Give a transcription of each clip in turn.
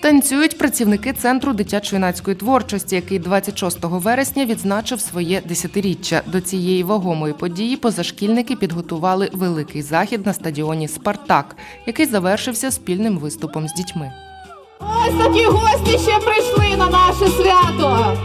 Танцюють працівники центру дитячо-юнацької творчості, який 26 вересня відзначив своє десятиріччя. До цієї вагомої події позашкільники підготували великий захід на стадіоні Спартак, який завершився спільним виступом з дітьми. Ось такі гості ще прийшли на наше свято.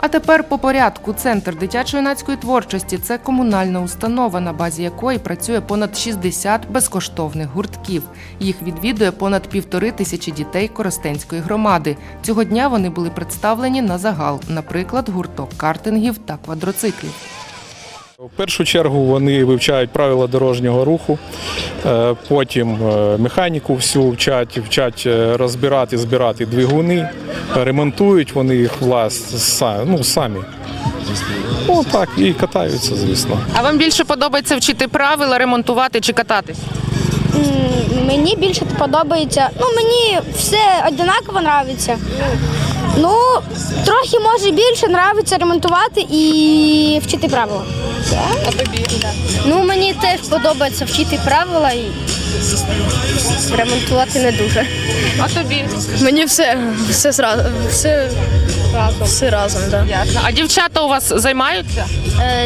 А тепер по порядку. Центр дитячо-юнацької творчості це комунальна установа, на базі якої працює понад 60 безкоштовних гуртків. Їх відвідує понад півтори тисячі дітей Коростенської громади. Цього дня вони були представлені на загал, наприклад, гурток картингів та квадроциклів. В першу чергу вони вивчають правила дорожнього руху, е, потім е, механіку всю вчать, вчать е, розбирати, збирати двигуни, ремонтують вони їх влас, ну, самі. Ну так, і катаються, звісно. А вам більше подобається вчити правила, ремонтувати чи кататись? Мені більше подобається. Ну, мені все однаково подобається. Ну, трохи може більше подобається ремонтувати і вчити правила. А тобі? Ну, мені теж подобається вчити правила і ремонтувати не дуже. А тобі? Мені все, все зразу, все разом. Все разом, да. Ясно. А дівчата у вас займаються?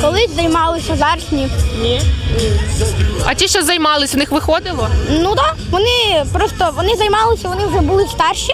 Колись займалися зараз ні. А ті, що займались, в них виходило? Ну так, вони просто вони займалися, вони вже були старші.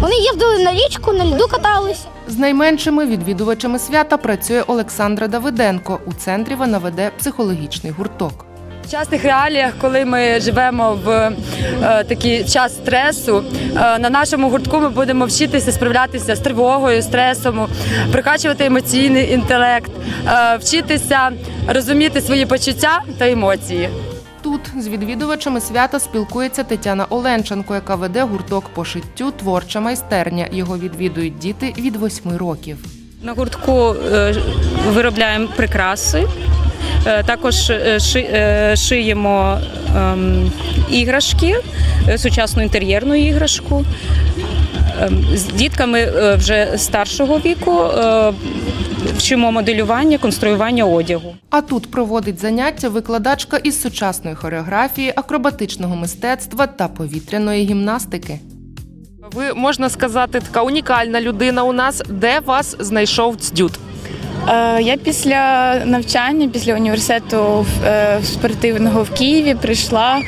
Вони їздили на річку, на льду каталися. З найменшими відвідувачами свята працює Олександра Давиденко. У центрі вона веде психологічний гурток. В сучасних реаліях, коли ми живемо в е, такий час стресу, е, на нашому гуртку ми будемо вчитися справлятися з тривогою, стресом, прокачувати емоційний інтелект, е, вчитися розуміти свої почуття та емоції. Тут з відвідувачами свята спілкується Тетяна Оленченко, яка веде гурток по шиттю Творча майстерня. Його відвідують діти від восьми років. На гуртку е, виробляємо прикраси, е, також е, ши- шиємо ем, іграшки, сучасну інтер'єрну іграшку. Ем, З дітками е, вже старшого віку е, вчимо моделювання, конструювання одягу. А тут проводить заняття викладачка із сучасної хореографії, акробатичного мистецтва та повітряної гімнастики. Ви можна сказати, така унікальна людина у нас, де вас знайшов цдют. Е, Я після навчання, після університету е, спортивного в Києві прийшла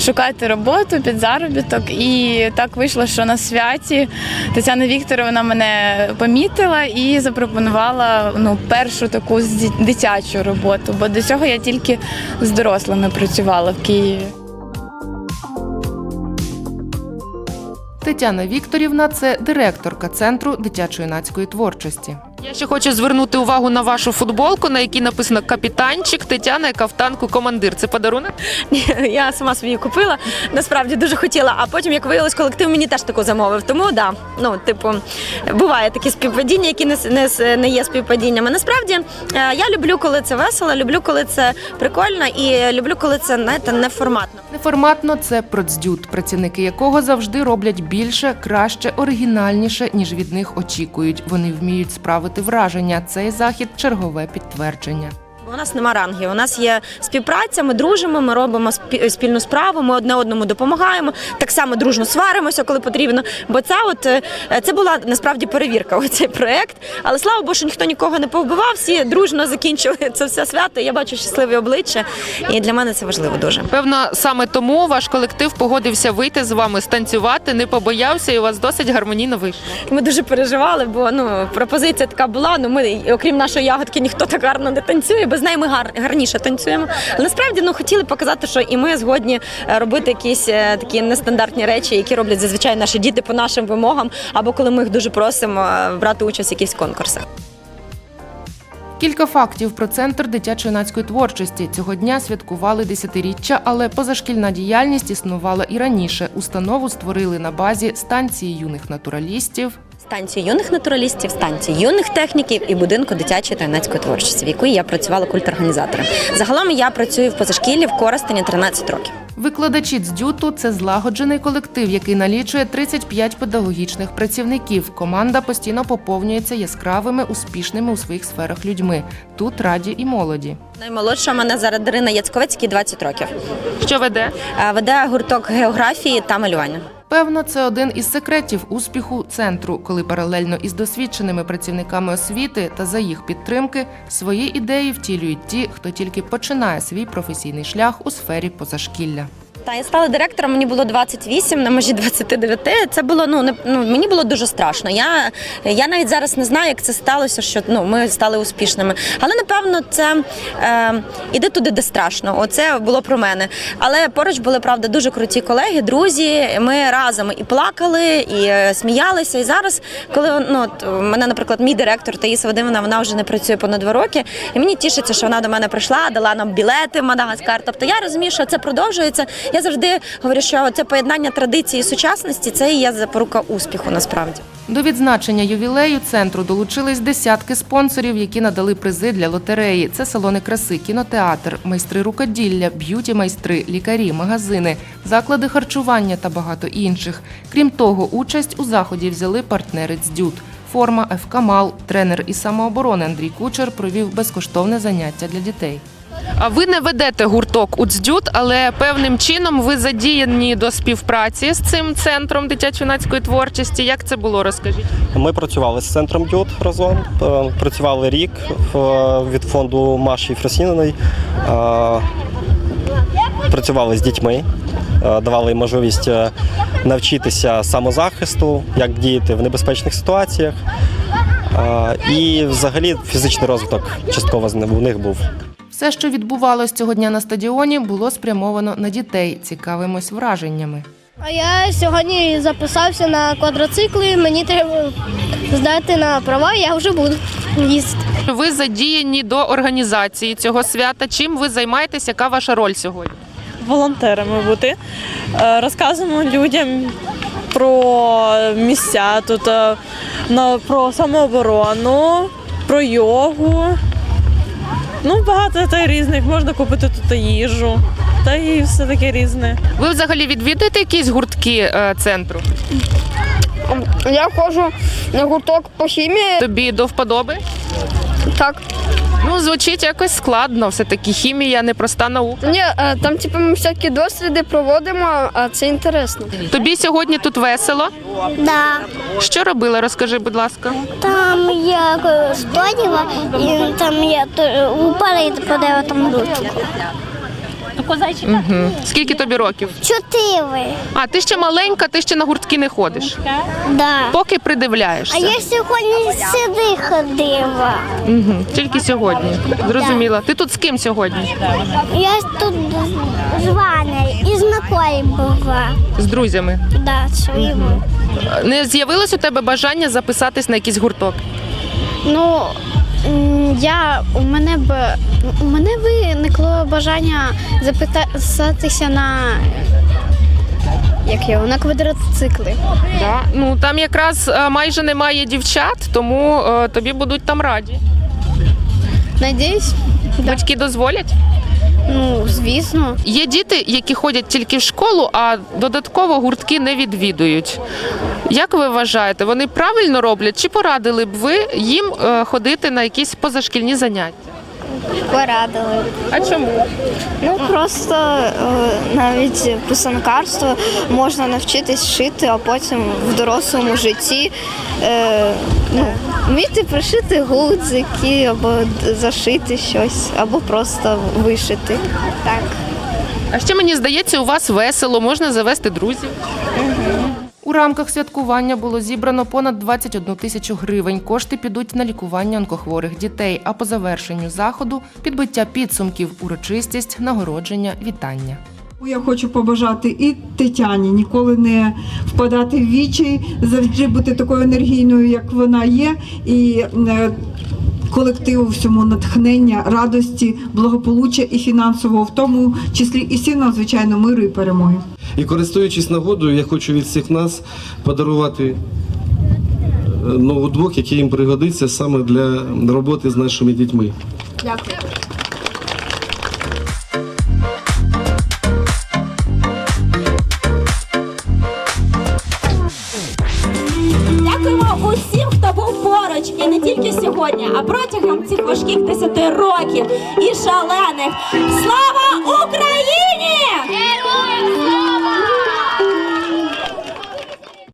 шукати роботу під заробіток. І так вийшло, що на святі Тетяна Вікторовна мене помітила і запропонувала ну, першу таку дитячу роботу, бо до цього я тільки з дорослими працювала в Києві. Тетяна Вікторівна це директорка центру дитячо-юнацької творчості. Я ще хочу звернути увагу на вашу футболку, на якій написано капітанчик Тетяна, яка в танку командир. Це подарунок? Я сама собі купила, насправді дуже хотіла. А потім, як виявилось, колектив мені теж таку замовив. Тому да, ну типу, буває такі співпадіння, які не, с- не, не є співпадіннями. Насправді е, я люблю, коли це весело, люблю, коли це прикольно, і люблю, коли це знаєте, неформатно. Неформатно це продздют, працівники якого завжди роблять більше, краще, оригінальніше, ніж від них очікують. Вони вміють справити враження. Цей захід чергове підтвердження. У нас нема рангів. У нас є співпраця, ми дружимо, ми робимо спі- спільну справу, ми одне одному допомагаємо. Так само дружно сваримося, коли потрібно. Бо це от е, це була насправді перевірка. Оцей проект. Але слава Богу, що ніхто нікого не повбивав. Всі дружно закінчили це все свято. Я бачу щасливі обличчя, і для мене це важливо дуже. Певно, саме тому ваш колектив погодився вийти з вами станцювати, не побоявся, і у вас досить гармонійно вийшло. Ми дуже переживали, бо ну пропозиція така була. Ну ми окрім нашої ягодки ніхто так гарно не танцює. Без неї ми гар, гарніше танцюємо. Але насправді ну хотіли показати, що і ми згодні е, робити якісь е, такі нестандартні речі, які роблять зазвичай наші діти по нашим вимогам, або коли ми їх дуже просимо е, брати участь в якихось конкурсах. Кілька фактів про центр дитячо-юнацької творчості. Цього дня святкували десятиріччя, але позашкільна діяльність існувала і раніше. Установу створили на базі станції юних натуралістів. Станцію юних натуралістів, станцію юних техніків і будинку дитячої та юнацької творчості, в якій я працювала культорганізатором. Загалом я працюю в позашкіллі в Коростені 13 років. Викладачі дздюту це злагоджений колектив, який налічує 35 педагогічних працівників. Команда постійно поповнюється яскравими, успішними у своїх сферах людьми. Тут раді і молоді. Наймолодша мене зараз Дарина Яцьковецькій 20 років. Що веде? Е, Веде гурток географії та малювання. Певно, це один із секретів успіху центру, коли паралельно із досвідченими працівниками освіти та за їх підтримки свої ідеї втілюють ті, хто тільки починає свій професійний шлях у сфері позашкілля. Та я стала директором, мені було 28, на межі 29. Це було ну не ну мені було дуже страшно. Я, я навіть зараз не знаю, як це сталося, що ну ми стали успішними. Але напевно, це е, іди туди, де страшно. Оце було про мене. Але поруч були правда дуже круті колеги, друзі. Ми разом і плакали, і е, сміялися. І зараз, коли ну от, мене, наприклад, мій директор Таїса Вадимовна, вона вже не працює понад два роки. І мені тішиться, що вона до мене прийшла, дала нам білети Мадагаскар. Тобто я розумію, що це продовжується. Я завжди говорю, що це поєднання традиції і сучасності це і є запорука успіху насправді. До відзначення ювілею центру долучились десятки спонсорів, які надали призи для лотереї. Це салони краси, кінотеатр, майстри рукоділля, б'юті-майстри, лікарі, магазини, заклади харчування та багато інших. Крім того, участь у заході взяли партнери «Дздют». Форма ФК «Мал», тренер із самооборони Андрій Кучер провів безкоштовне заняття для дітей. А ви не ведете гурток у «Дздют», але певним чином ви задіяні до співпраці з цим центром дитячо-юнацької творчості. Як це було? Розкажіть. Ми працювали з центром Дюд разом. е, Працювали рік е, від фонду Маші Фросіниної. Е, Працювали з дітьми, давали можливість навчитися самозахисту, як діяти в небезпечних ситуаціях. І взагалі фізичний розвиток частково у них був. Все, що відбувалось цього дня на стадіоні, було спрямовано на дітей. Цікавимось враженнями. А я сьогодні записався на квадроцикли. Мені треба здати на права, я вже буду їздити. Ви задіяні до організації цього свята. Чим ви займаєтесь? Яка ваша роль сьогодні? волонтерами бути. Е, Розказуємо людям про місця тут, е, про самооборону, про йогу. Ну, багато та й різних. Можна купити тут їжу. Та і все таке різне. Ви взагалі відвідуєте якісь гуртки е, центру? Я ходжу на гурток по хімії. Тобі до вподоби? Так. Ну, звучить якось складно. Все таки хімія непроста наука. Ні, е, там типу, ми всякі досліди проводимо, а це інтересно. Тобі сьогодні тут весело. Да. Що робила? Розкажи, будь ласка. Там я стояла, і там я упала і подала там ручку. Угу. Скільки тобі років? Чотири. А ти ще маленька, ти ще на гуртки не ходиш. Да. Поки придивляєшся. А я сьогодні сюди ходила. Угу. Тільки сьогодні. Зрозуміла. Ти тут з ким сьогодні? Я тут з Ванею і з Миколі була. З друзями. Да, своїми. Не з'явилось у тебе бажання записатись на якийсь гурток? Ну я у мене б у мене виникло бажання записатися на як його на квадроцикли. Да. Ну там якраз е, майже немає дівчат, тому е, тобі будуть там раді. Надіюсь, Батьки дозволять. Ну звісно. Є діти, які ходять тільки в школу, а додатково гуртки не відвідують. Як ви вважаєте, вони правильно роблять? Чи порадили б ви їм е, ходити на якісь позашкільні заняття? Порадили. А чому? Ну просто е, навіть писанкарство можна навчитись шити, а потім в дорослому житті е, ну, вміти пришити гудзики або зашити щось, або просто вишити. Так. А ще мені здається, у вас весело, можна завести друзів. У рамках святкування було зібрано понад 21 тисячу гривень. Кошти підуть на лікування онкохворих дітей. А по завершенню заходу підбиття підсумків, урочистість, нагородження, вітання. Я хочу побажати і Тетяні ніколи не впадати в вічі, завжди бути такою енергійною, як вона є, і е, колективу всьому натхнення, радості, благополуччя і фінансового, в тому числі і всім нам, звичайно, миру і перемоги. І користуючись нагодою, я хочу від всіх нас подарувати е, ноутбук, який їм пригодиться саме для роботи з нашими дітьми. Дякуємо був і не тільки сьогодні, а протягом цих важких 10 років і шалених. Слава Україні!